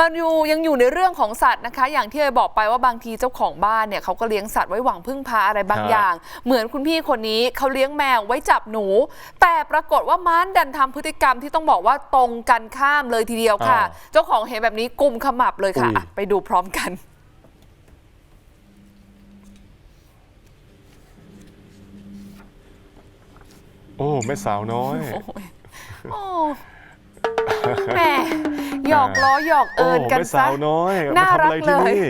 มาดูยังอยู่ในเรื่องของสัตว์นะคะ อย่างที่เคยบอกไปว่าบางทีเจ้าของบ้านเนี่ยเขาก็เลี้ยงสัตว์ไว้หวังพึ่งพาอะไรบางครับอย่าง เหมือนคุณพี่คนนี้เขาเลี้ยงแมวไว้จับหนู แต่ปรากฏว่าม้านดันทำพฤติกรรมที่ต้องบอกว่าตรงกันข้ามเลยทีเดียวค่ะอ้าวเจ้าของเห็นแบบนี้กุมขมับเลยค่ะอุ้ยอะไปดูพร้อมกันโอ้แม่สาวน้อยโอ้ยโอ้ แหม่หยอกล้อหยอกเอินกันโแม่ซะสาวน้อยน่ามาทำรัอะกไรเลที่ยนี่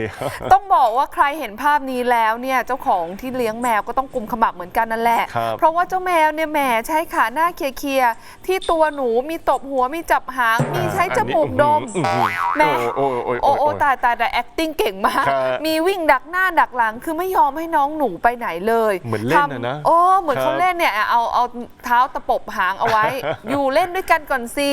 ต้องบอกว่าใครเห็นภาพนี้แล้วเนี่ยเจ้าของที่เลี้ยงแมวก็ต้องกุมขมับเหมือนกันนั่นแหละครับเพราะว่าเจ้าแมวเนี่ยแหมใช้ขาหน้าเคลียร์ๆที่ตัวหนูมีตบหัวมีจับหางมีใช้จมูกดมอื้อหือแม่โอ้โอ้โอ้โอ้โอ้โอ้ตายตายแต่ acting เก่งมากครับมีวิ่งดักหน้าดักหลัง คือไม่ยอมให้น้องหนูไปไหนเลยเหมือนเล่นน่ะนะทำโอ้เหมือนครับเขาเล่นเนี่ยเอาเอาเท้าตะปบหางเอาไว้ อยู่เล่นด้วยกันก่อนสิ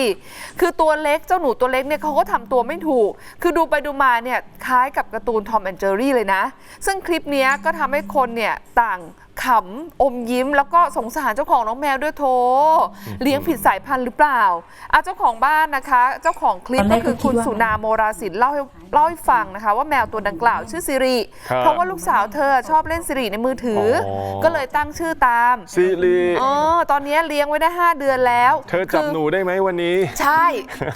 คืือตัวเล็กเจ้าหนูตัวเล็กเนี่ยเขาก็ทำตัวไม่ถูก คือดูไปดูมาเนี่ยคล้ายกับการ์ตูนทอมแอนเจอรี่เลยนะ ซึ่งคลิปนี้ก็ทำให้คนเนี่ยต่าง ขำอมยิ้ม แล้วก็สงสารเจ้าของน้องแมวด้วยโทเลี้ยงผิดสายพันธุ์หรือเปล่าอะเจ้าของบ้านนะคะ เจ้าของคลิปตอนแรก็กคือก็คิคุดณว่าสุนาโมราศิลป์เล่าให้เล่าให้ฟังนะคะ ว่าแมวตัวดังกล่าวชื่อสิริครับเพราะว่าลูกสาวเธอชอบเล่นสิริในมือถือออก็เลยตั้งชื่อตามซิริเออตอนนี้เลี้ยงไว้ได้ 5 เดือนแล้ว เธอจับคืหนูได้ไหมวันนี้ ใช่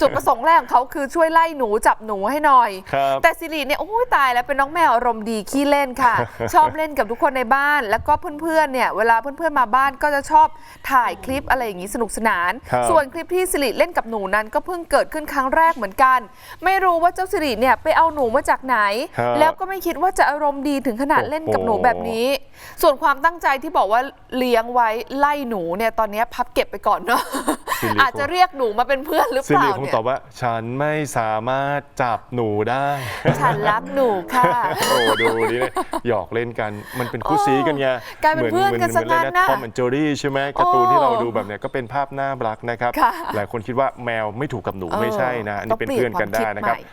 จุดประสงค์แรกของเขาคือช่วยไล่หนูจับหนูให้หน่อยครับแต่สิริเนี่ยโอ้ยตายแล้วเป็นน้องแมวอารมณ์ดีขี้เล่นค่ะ ชอบเล่นกับทุกคนในบ้านแล้วก็เพื่อนๆเนี่ยเวลาเพื่อนๆมาบ้านก็จะชอบถ่ายคลิปอะไรอย่างนี้สนุกสนาน ครับ ส่วนคลิปที่สิริเล่นกับหนูนั้นก็เพิ่งเกิดขึ้นครั้งแรกเหมือนกัน ไม่รู้ว่าเจ้าสิริเนี่ยไปเอาหนูมาจากไหน ครับแล้วก็ไม่คิดว่าจะอารมณ์ดีถึงขนาดโอ้โหเล่นกับหนูแบบนี้ ส่วนความตั้งใจที่บอกว่าเลี้ยงไว้ไล่หนูเนี่ยตอนนี้พับเก็บไปก่อนเนาะ สิริอาจจะเรียกหนูมาเป็นเพื่อนหรือซิเปล่าริคงเนี่ยตอบว่า ฉันไม่สามารถจับหนูได้ ฉันรักหนูค่ะ โอ้ดูนี่เลยหยอกเล่นกันมันเป็นคู่ซีกันไงกลายเป็นเพื่อนกันซะงั้นน่ะทอมแอนเจอรี่ใช่ไหมการ์ตูนโอ้ที่เราดูแบบเนี้ยก็เป็นภาพน่ารักนะครับ ค่ะหลายคนคิดว่าแมวไม่ถูกกับหนูเออไม่ใช่นะอันต้นี้องเป็นเปลี่ยนเพื่อนกันได้ความคิดนะครับใหม่